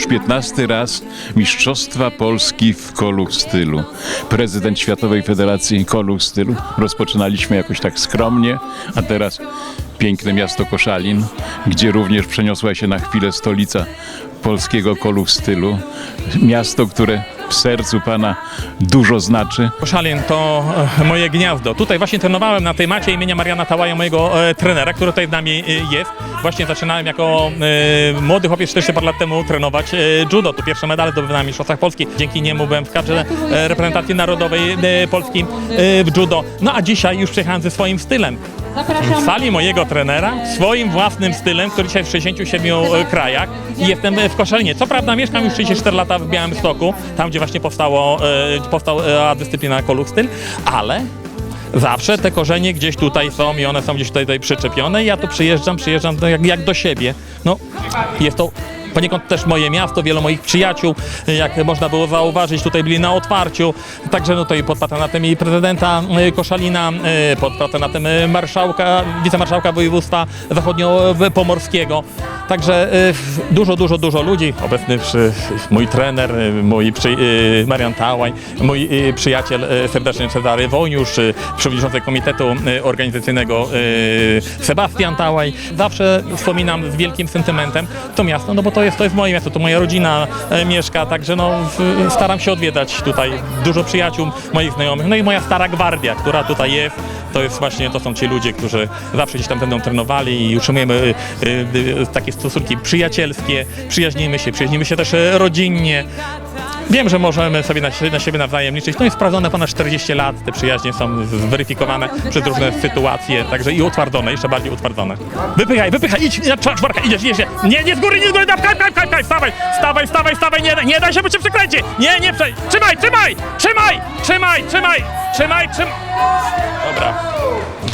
już 15 raz Mistrzostwa Polski w kolu w stylu. Prezydent Światowej Federacji Kolu w stylu. Rozpoczynaliśmy jakoś tak skromnie, a teraz piękne miasto Koszalin, gdzie również przeniosła się na chwilę stolica polskiego kolu w stylu. Miasto, które w sercu pana dużo znaczy. Koszalin to e, moje gniazdo. Tutaj właśnie trenowałem na tej macie imienia Mariana Tałaja, mojego e, trenera, który tutaj z nami e, jest. Właśnie zaczynałem jako e, młody chłopiec 40 parę lat temu trenować e, judo. Tu pierwsze medale zdobywałem w Mistrzostwach Polski. Dzięki niemu byłem w kadrze e, reprezentacji narodowej e, Polski e, w judo. No a dzisiaj już przyjechałem ze swoim stylem. W sali mojego trenera, swoim własnym stylem, który dzisiaj w 67 krajach i jestem w Koszalinie. Co prawda mieszkam już 34 lata w Białymstoku, tam gdzie właśnie powstało, e, powstała dyscyplina Koluch Styl, ale zawsze te korzenie gdzieś tutaj są i one są gdzieś tutaj, tutaj przyczepione i ja tu przyjeżdżam, przyjeżdżam jak, jak do siebie. No, jest to poniekąd też moje miasto, wielu moich przyjaciół, jak można było zauważyć, tutaj byli na otwarciu, także no to i pod patronatem i prezydenta e, Koszalina, e, pod patronatem e, marszałka, wicemarszałka województwa zachodnio-pomorskiego. Także dużo, dużo, dużo ludzi. Obecny przy, mój trener, mój przy, Marian Tałaj, mój przyjaciel serdeczny Cezary Wojniusz, e, przewodniczący komitetu organizacyjnego Sebastian Tałaj. Zawsze wspominam z wielkim sentymentem to miasto, no bo to jest, to jest moje miasto, tu moja rodzina e, mieszka, także no w, staram się odwiedzać tutaj dużo przyjaciół, moich znajomych, no i moja stara gwardia, która tutaj jest, to jest właśnie, to są ci ludzie, którzy zawsze gdzieś tam będą trenowali i utrzymujemy e, e, takie stosunki przyjacielskie, przyjaźnimy się, przyjaźnimy się też e, rodzinnie. Wiem, że możemy sobie na, na siebie nawzajem liczyć. To jest sprawdzone ponad 40 lat. Te przyjaźnie są zweryfikowane przez różne sytuacje, także i utwardzone, jeszcze bardziej utwardzone. Wypychaj, wypychaj, idź, na czworka, idziesz, idziesz. Nie, nie z góry, nie z góry, dawaj, pchaj, pchaj, pchaj, stawaj, stawaj, stawaj, stawaj, nie, nie daj się, bo cię przekręci. Nie, nie, przej, trzymaj, trzymaj, trzymaj, trzymaj, trzymaj, trzymaj, trzymaj. Dobra.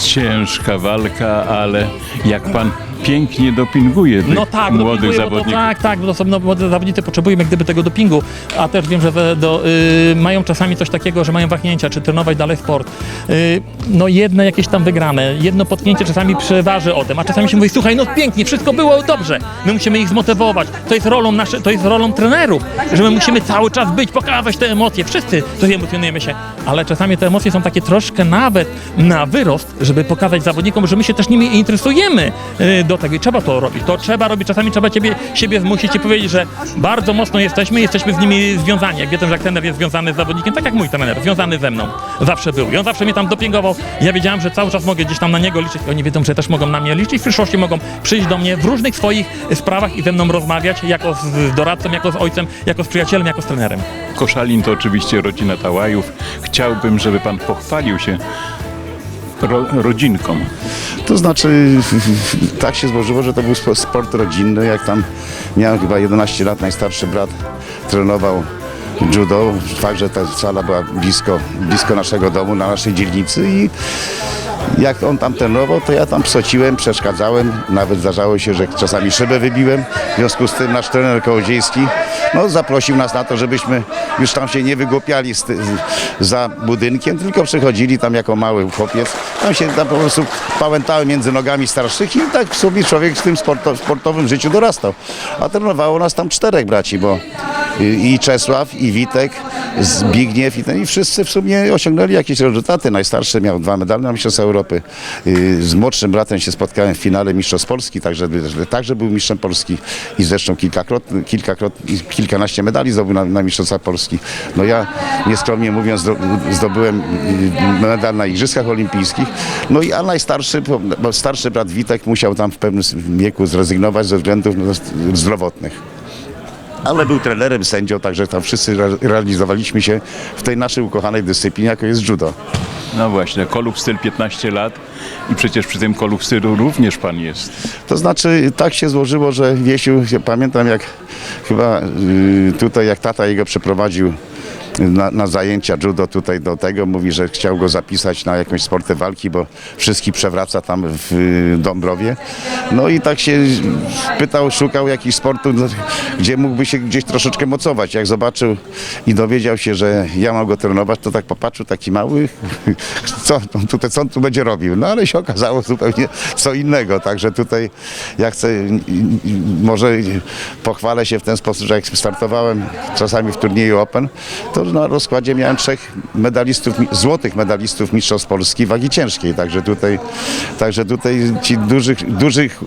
Ciężka walka, ale jak pan pięknie dopinguje tych No tak, młodych to, zawodników. tak, tak, bo to są no, młode zawodnicy, potrzebujemy gdyby tego dopingu, a też wiem, że do, y, mają czasami coś takiego, że mają wahnięcia, czy trenować dalej sport. Y, no jedne jakieś tam wygrane, jedno potknięcie czasami przeważy o tym, a czasami się mówi, słuchaj, no pięknie, wszystko było dobrze, my musimy ich zmotywować, to jest rolą nasze, to jest rolą trenerów, że my musimy cały czas być, pokazać te emocje, wszyscy tutaj emocjonujemy się, ale czasami te emocje są takie troszkę nawet na wyrost, żeby pokazać zawodnikom, że my się też nimi interesujemy y, do tego i trzeba to robić. To trzeba robić, czasami trzeba ciebie, siebie zmusić i powiedzieć, że bardzo mocno jesteśmy, jesteśmy z nimi związani. Jak wiedzą, że jak trener jest związany z zawodnikiem, tak jak mój trener, związany ze mną. Zawsze był. I on zawsze mnie tam dopingował. Ja wiedziałem, że cały czas mogę gdzieś tam na niego liczyć. I oni wiedzą, że też mogą na mnie liczyć. W przyszłości mogą przyjść do mnie w różnych swoich sprawach i ze mną rozmawiać, jako z doradcą, jako z ojcem, jako z przyjacielem, jako z trenerem. Koszalin to oczywiście rodzina Tałajów. Chciałbym, żeby pan pochwalił się ro, rodzinką. To znaczy, tak się złożyło, że to był spo- sport rodzinny. Jak tam miałem chyba 11 lat, najstarszy brat trenował judo. Fakt, że ta sala była blisko, blisko naszego domu, na naszej dzielnicy i jak on tam trenował, to ja tam psociłem, przeszkadzałem. Nawet zdarzało się, że czasami szybę wybiłem. W związku z tym nasz trener kołodziejski no, zaprosił nas na to, żebyśmy już tam się nie wygłupiali za budynkiem, tylko przychodzili tam jako mały chłopiec. Tam się tam po prostu pałętały między nogami starszych i tak sobie człowiek w tym sporto, sportowym życiu dorastał. A trenowało nas tam czterech braci, bo i Czesław, i Witek, Zbigniew i, ten, i wszyscy w sumie osiągnęli jakieś rezultaty. Najstarszy miał dwa medale na Mistrzostwa Europy. Z młodszym bratem się spotkałem w finale Mistrzostw Polski, także, także był mistrzem Polski i zresztą kilkakrotnie, kilkakrotnie, kilkanaście medali zdobył na, na Mistrzostwach Polski. No ja nieskromnie mówiąc zdo- zdobyłem y, medal na Igrzyskach Olimpijskich. No i a najstarszy, bo starszy brat Witek musiał tam w pewnym wieku zrezygnować ze względów no, zdrowotnych ale był trenerem, sędzią, także tam wszyscy re- realizowaliśmy się w tej naszej ukochanej dyscyplinie, jaką jest judo. No właśnie, Kolub Styl 15 lat i przecież przy tym Kolub Stylu również pan jest. To znaczy, tak się złożyło, że Wiesiu, pamiętam jak chyba y, tutaj, jak tata jego przeprowadził na, na zajęcia judo tutaj do tego. Mówi, że chciał go zapisać na jakąś sporty walki, bo wszystkich przewraca tam w y, Dąbrowie. No i tak się pytał, szukał jakichś sportów, no, gdzie mógłby się gdzieś troszeczkę mocować. Jak zobaczył i dowiedział się, że ja mam go trenować, to tak popatrzył, taki mały, co, tutaj, co on tu będzie robił? No ale się okazało zupełnie co innego. Także tutaj ja chcę, może pochwalę się w ten sposób, że jak startowałem czasami w turnieju Open, to na rozkładzie miałem trzech medalistów, złotych medalistów Mistrzostw Polski wagi ciężkiej. Także tutaj, także tutaj ci dużych, dużych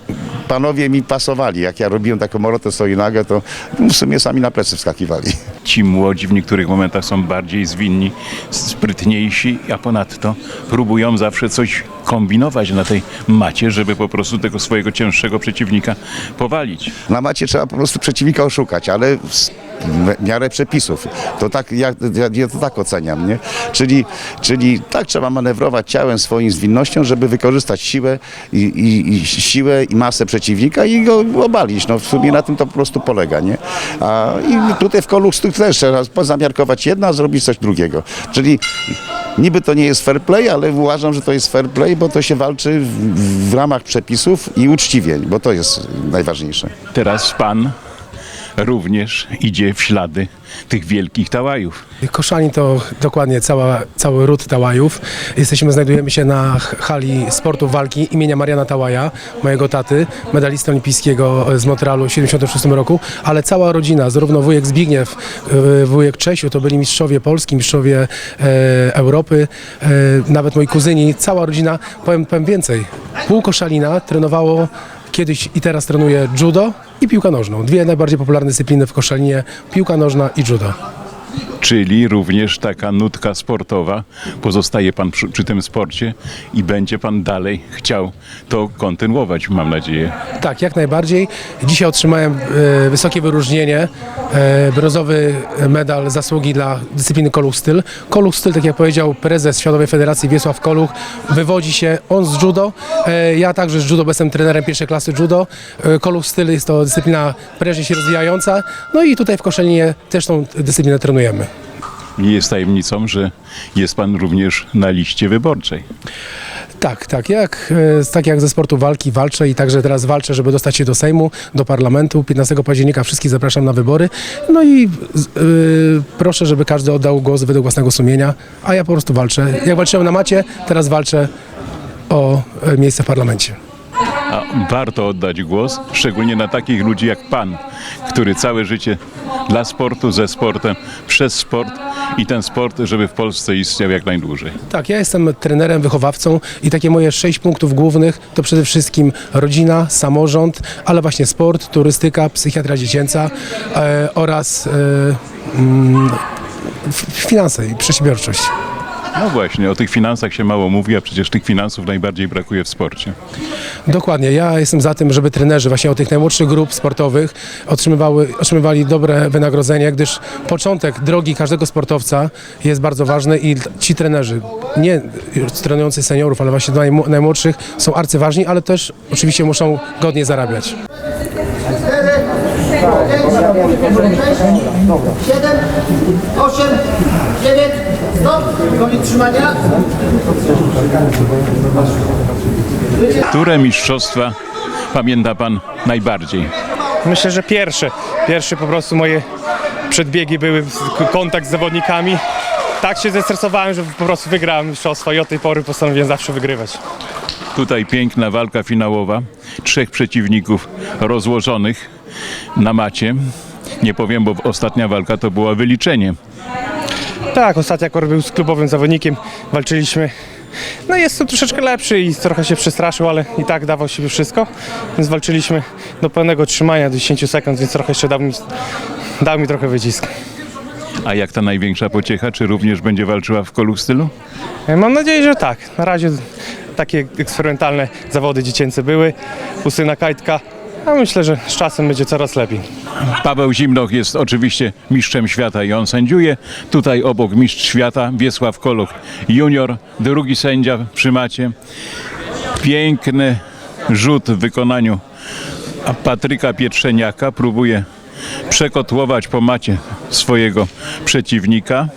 panowie mi pasowali. Jak ja robiłem taką Morotę Stoinagę, to w sumie sami na plecy wskakiwali. Ci młodzi w niektórych momentach są bardziej zwinni, sprytniejsi, a ponadto próbują zawsze coś kombinować na tej macie, żeby po prostu tego swojego cięższego przeciwnika powalić. Na macie trzeba po prostu przeciwnika oszukać, ale w miarę przepisów. To tak, ja, ja, to tak oceniam, nie? Czyli, czyli tak trzeba manewrować ciałem swoim zwinnością, żeby wykorzystać siłę i, i, i siłę i masę przeciwnika i go obalić. No w sumie na tym to po prostu polega, nie? A i tutaj w kolu też trzeba pozamiarkować jedno, a zrobić coś drugiego. Czyli niby to nie jest fair play, ale uważam, że to jest fair play, bo to się walczy w, w ramach przepisów i uczciwie, bo to jest najważniejsze. Teraz pan również idzie w ślady tych wielkich tałajów. Koszalin to dokładnie cała, cały ród Tałajów. Jesteśmy, znajdujemy się na hali sportu walki imienia Mariana Tałaja, mojego taty, medalisty olimpijskiego z Montrealu w 76 roku, ale cała rodzina, zarówno wujek Zbigniew, e, wujek Czesiu, to byli mistrzowie Polski, mistrzowie e, Europy, e, nawet moi kuzyni, cała rodzina, powiem, powiem więcej, pół Koszalina trenowało kiedyś i teraz trenuje judo i piłka nożną. Dwie najbardziej popularne dyscypliny w Koszalinie, piłka nożna i judo. Czyli również taka nutka sportowa. Pozostaje pan przy, przy tym sporcie i będzie pan dalej chciał to kontynuować, mam nadzieję. Tak, jak najbardziej. Dzisiaj otrzymałem e, wysokie wyróżnienie, e, brązowy medal zasługi dla dyscypliny Koluch Styl. Koluch Styl, tak jak powiedział prezes Światowej Federacji Wiesław Koluch, wywodzi się on z judo. E, ja także z judo, bo jestem trenerem pierwszej klasy judo. E, Koluch Styl jest to dyscyplina prężnie się rozwijająca. No i tutaj w Koszalinie też tą dyscyplinę trenujemy. Nie jest tajemnicą, że jest pan również na liście wyborczej. Tak, tak jak, e, tak jak ze sportu walki walczę i także teraz walczę, żeby dostać się do Sejmu, do parlamentu. 15 października wszystkich zapraszam na wybory. No i z- y, proszę, żeby każdy oddał głos według własnego sumienia, a ja po prostu walczę. Jak walczyłem na macie, teraz walczę o e, miejsce w parlamencie. A warto oddać głos, szczególnie na takich ludzi jak pan, który całe życie dla sportu, ze sportem, przez sport i ten sport, żeby w Polsce istniał jak najdłużej. Tak, ja jestem trenerem, wychowawcą i takie moje sześć punktów głównych to przede wszystkim rodzina, samorząd, ale właśnie sport, turystyka, psychiatria dziecięca e, oraz e, mm, finanse i przedsiębiorczość. No właśnie, o tych finansach się mało mówi, a przecież tych finansów najbardziej brakuje w sporcie. Dokładnie. Ja jestem za tym, żeby trenerzy właśnie od tych najmłodszych grup sportowych otrzymywały, otrzymywali dobre wynagrodzenie, gdyż początek drogi każdego sportowca jest bardzo ważny i ci trenerzy, nie trenujący seniorów, ale właśnie najmłodszych są arcyważni, ale też oczywiście muszą godnie zarabiać. 7, 8, 9, stop, koniec trzymania. Które mistrzostwa pamięta pan najbardziej? Myślę, że pierwsze. Pierwsze po prostu moje przedbiegi były kontakt z zawodnikami. Tak się zestresowałem, że po prostu wygrałem mistrzostwo i od tej pory postanowiłem zawsze wygrywać. Tutaj piękna walka finałowa. Trzech przeciwników rozłożonych na macie. Nie powiem, bo ostatnia walka to była wyliczenie. Tak, ostatnio akurat był z klubowym zawodnikiem, walczyliśmy. No jest to troszeczkę lepszy i trochę się przestraszył, ale i tak dawał siebie wszystko. Więc walczyliśmy do pełnego trzymania, do 10 sekund, więc trochę jeszcze dał mi, dał mi trochę wycisk. A jak ta największa pociecha? Czy również będzie walczyła w kolu stylu? E, Mam nadzieję, że tak. Na razie takie eksperymentalne zawody dziecięce były u syna Kajtka, a myślę, że z czasem będzie coraz lepiej. Paweł Zimnoch jest oczywiście mistrzem świata i on sędziuje. Tutaj obok mistrz świata Wiesław Koluch junior, drugi sędzia przy macie. Piękny rzut w wykonaniu Patryka Pietrzeniaka. Próbuje przekotłować po macie swojego przeciwnika,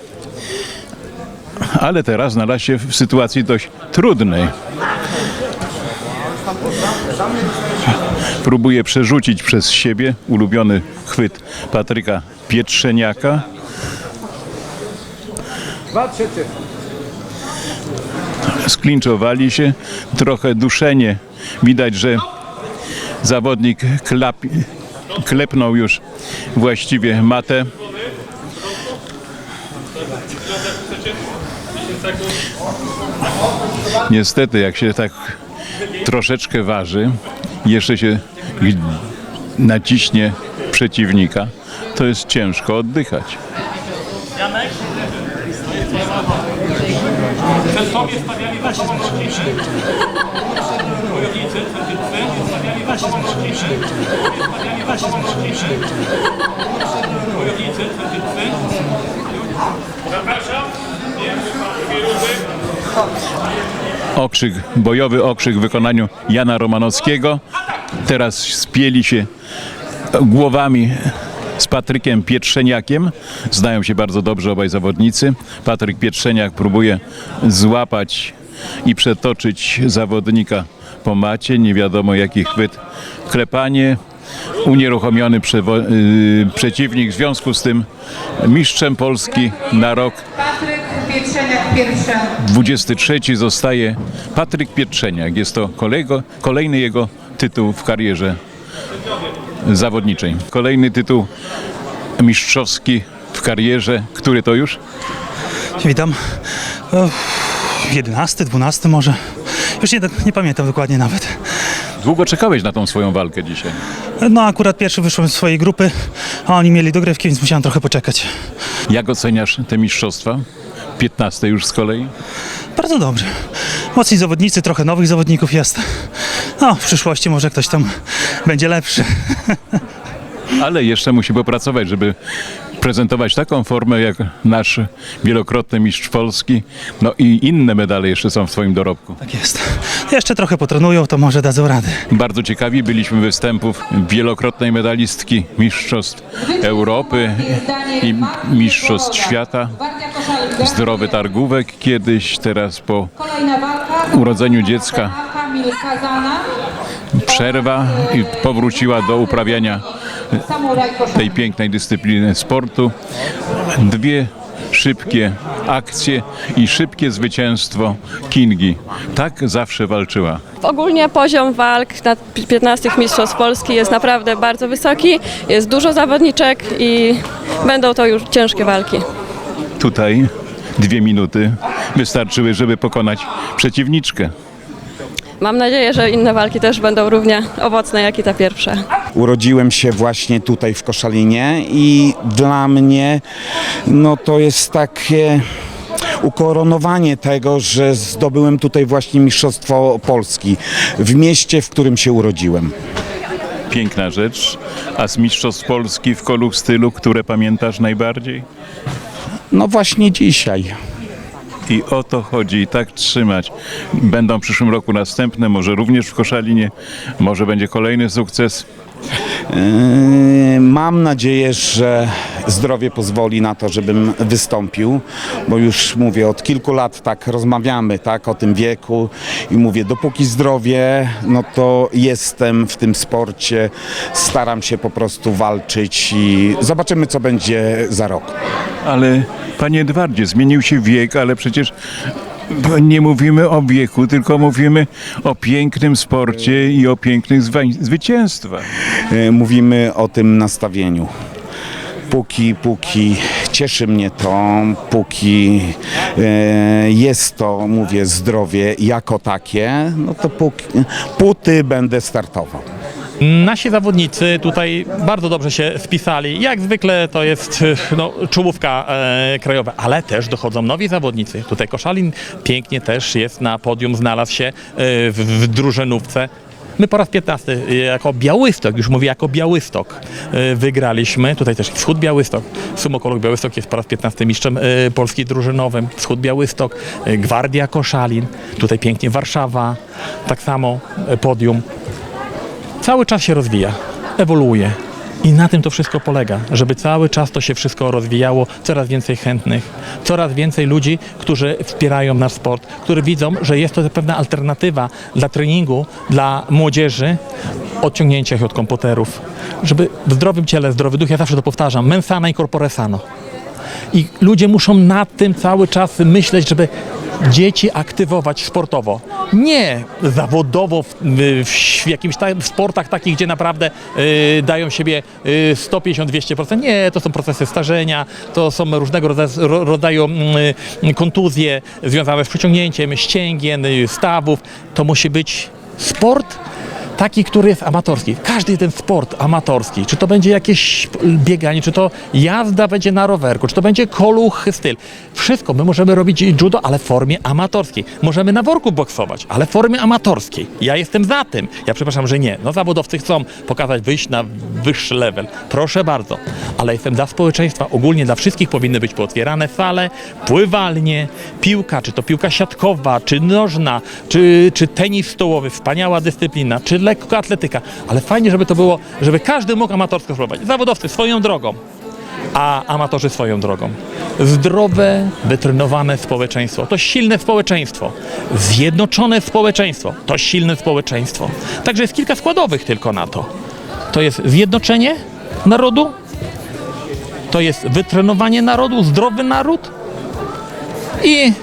ale teraz znalazł się w sytuacji dość trudnej. Próbuje przerzucić przez siebie ulubiony chwyt Patryka Pietrzeniaka. Sklinczowali się, trochę duszenie. Widać, że zawodnik klap, klepnął już właściwie matę. Niestety, jak się tak troszeczkę waży, jeszcze się naciśnie przeciwnika, to jest ciężko oddychać. Przed sobie stawiali wasi rodziny. Wojownicy, stawiali wasi rodziny. Stawiali wasi rodziny. Wojownicy, Zapraszam. Okrzyk, bojowy okrzyk w wykonaniu Jana Romanowskiego. Teraz spieli się głowami z Patrykiem Pietrzeniakiem. Znają się bardzo dobrze obaj zawodnicy. Patryk Pietrzeniak próbuje złapać i przetoczyć zawodnika po macie. Nie wiadomo jaki chwyt. Klepanie. Unieruchomiony yy, przeciwnik w związku z tym mistrzem Polski na rok Patryk Pietrzeniak pierwszy. 23 zostaje Patryk Pietrzeniak. Jest to kolego, kolejny jego tytuł w karierze zawodniczej. Kolejny tytuł mistrzowski w karierze. Który to już? Witam. 11, 12 może. Już nie, nie pamiętam dokładnie nawet. Długo czekałeś na tą swoją walkę dzisiaj. No akurat pierwszy wyszłem z swojej grupy, a oni mieli dogrywki, więc musiałem trochę poczekać. Jak oceniasz te mistrzostwa? 15 już z kolei. Bardzo dobrze. Mocni zawodnicy, trochę nowych zawodników jest. No, w przyszłości może ktoś tam będzie lepszy. Ale jeszcze musi popracować, żeby prezentować taką formę jak nasz wielokrotny mistrz Polski. No i inne medale jeszcze są w Twoim dorobku. Tak jest. Jeszcze trochę potrenują, to może dadzą radę. Bardzo ciekawi byliśmy występów wielokrotnej medalistki Mistrzostw Europy i Mistrzostw Świata. Zdrowy targówek kiedyś, teraz po urodzeniu dziecka. Przerwa i powróciła do uprawiania tej pięknej dyscypliny sportu. Dwie szybkie akcje i szybkie zwycięstwo Kingi. Tak zawsze walczyła. Ogólnie poziom walk na 15 Mistrzostw Polski jest naprawdę bardzo wysoki, jest dużo zawodniczek i będą to już ciężkie walki. Tutaj dwie minuty wystarczyły, żeby pokonać przeciwniczkę. Mam nadzieję, że inne walki też będą równie owocne jak i ta pierwsza. Urodziłem się właśnie tutaj w Koszalinie i dla mnie no to jest takie ukoronowanie tego, że zdobyłem tutaj właśnie Mistrzostwo Polski w mieście, w którym się urodziłem. Piękna rzecz. A z Mistrzostw Polski w kolu stylu, które pamiętasz najbardziej? No właśnie dzisiaj. I o to chodzi, i tak trzymać. Będą w przyszłym roku następne, może również w Koszalinie, może będzie kolejny sukces. Yy, Mam nadzieję, że zdrowie pozwoli na to, żebym wystąpił, bo już mówię, od kilku lat tak rozmawiamy tak, o tym wieku i mówię, dopóki zdrowie, no to jestem w tym sporcie, staram się po prostu walczyć i zobaczymy, co będzie za rok. Ale panie Edwardzie, zmienił się wiek, ale przecież nie mówimy o wieku, tylko mówimy o pięknym sporcie i o pięknych zwycięstwach. Yy, Mówimy o tym nastawieniu. Póki, póki cieszy mnie to, póki e, jest to, mówię, zdrowie jako takie, no to póki, póty będę startował. Nasi zawodnicy tutaj bardzo dobrze się wpisali. Jak zwykle to jest no, czołówka e, krajowa, ale też dochodzą nowi zawodnicy. Tutaj Koszalin pięknie też jest na podium, znalazł się e, w, w drużynówce. My po raz 15 e, jako Białystok, już mówię jako Białystok, e, wygraliśmy. Tutaj też Wschód Białystok. Sumokolog Białystok jest po raz 15 mistrzem e, Polski drużynowym. Wschód Białystok, Gwardia Koszalin. Tutaj pięknie Warszawa, tak samo podium cały czas się rozwija, ewoluuje. I na tym to wszystko polega, żeby cały czas to się wszystko rozwijało, coraz więcej chętnych, coraz więcej ludzi, którzy wspierają nasz sport, którzy widzą, że jest to pewna alternatywa dla treningu, dla młodzieży, odciągnięcia się od komputerów, żeby w zdrowym ciele, zdrowy duch, ja zawsze to powtarzam, mensana i corpore sano. I ludzie muszą nad tym cały czas myśleć, żeby dzieci aktywować sportowo. Nie zawodowo w, w, w jakimś w sportach takich, gdzie naprawdę y, dają siebie y, 150-200%. Nie, to są procesy starzenia, to są różnego rodzaju, ro- rodzaju y, kontuzje związane z przeciągnięciem ścięgien, stawów. To musi być sport taki, który jest amatorski. Każdy ten sport amatorski, czy to będzie jakieś bieganie, czy to jazda będzie na rowerku, czy to będzie koluch styl. Wszystko my możemy robić judo, ale w formie amatorskiej. Możemy na worku boksować, ale w formie amatorskiej. Ja jestem za tym. Ja przepraszam, że nie. No zawodowcy chcą pokazać, wyjść na wyższy level. Proszę bardzo. Ale jestem dla społeczeństwa. Ogólnie dla wszystkich powinny być pootwierane sale, pływalnie, piłka, czy to piłka siatkowa, czy nożna, czy, czy tenis stołowy, wspaniała dyscyplina, czy lekkoatletyka. Ale fajnie, żeby to było, żeby każdy mógł amatorsko spróbować. Zawodowcy swoją drogą, a amatorzy swoją drogą. Zdrowe, wytrenowane społeczeństwo to silne społeczeństwo. Zjednoczone społeczeństwo to silne społeczeństwo. Także jest kilka składowych tylko na to. To jest zjednoczenie narodu, to jest wytrenowanie narodu, zdrowy naród i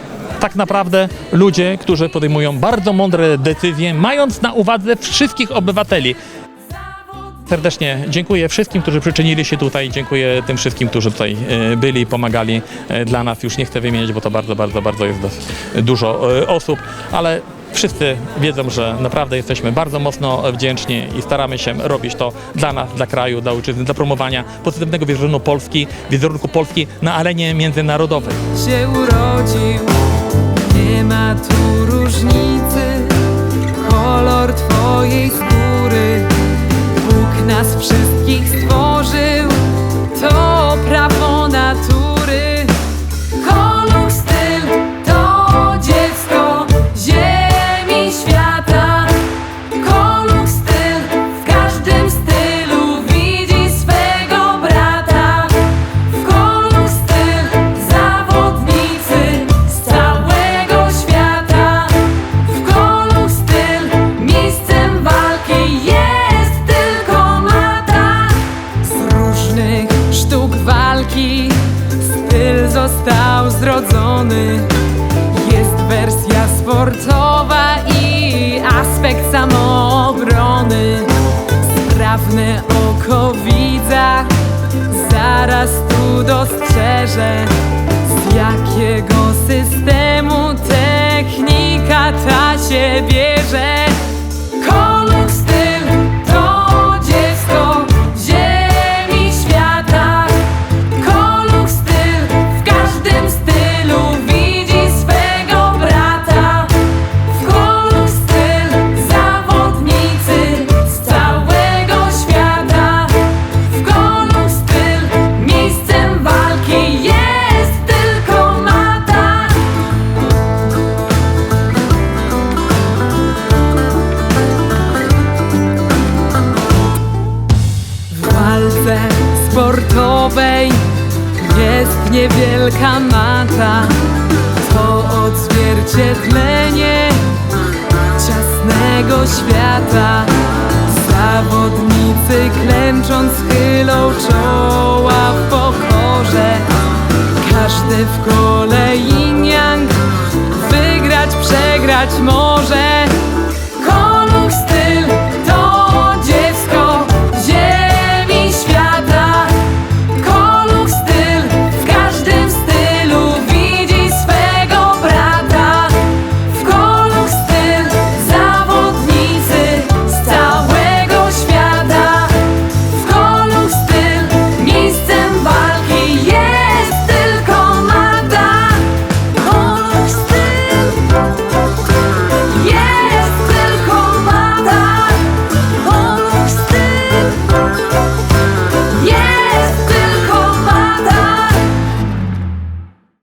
tak naprawdę ludzie, którzy podejmują bardzo mądre decyzje, mając na uwadze wszystkich obywateli. Serdecznie dziękuję wszystkim, którzy przyczynili się tutaj. Dziękuję tym wszystkim, którzy tutaj e, byli pomagali e, dla nas. Już nie chcę wymieniać, bo to bardzo, bardzo, bardzo jest dużo e, osób, ale wszyscy wiedzą, że naprawdę jesteśmy bardzo mocno wdzięczni i staramy się robić to dla nas, dla kraju, dla ojczyzny, dla promowania pozytywnego wizerunku Polski, wizerunku Polski na arenie międzynarodowej. Nie ma tu różnicy, kolor twojej skóry. Bóg nas wszystkich stworzył, to prawo Sprawne oko widza zaraz tu dostrzeże Z jakiego systemu technika ta się bierze. Kolor świata. Zawodnicy klęcząc chylą czoła w pokorze. Każdy w kole yin wygrać, przegrać może.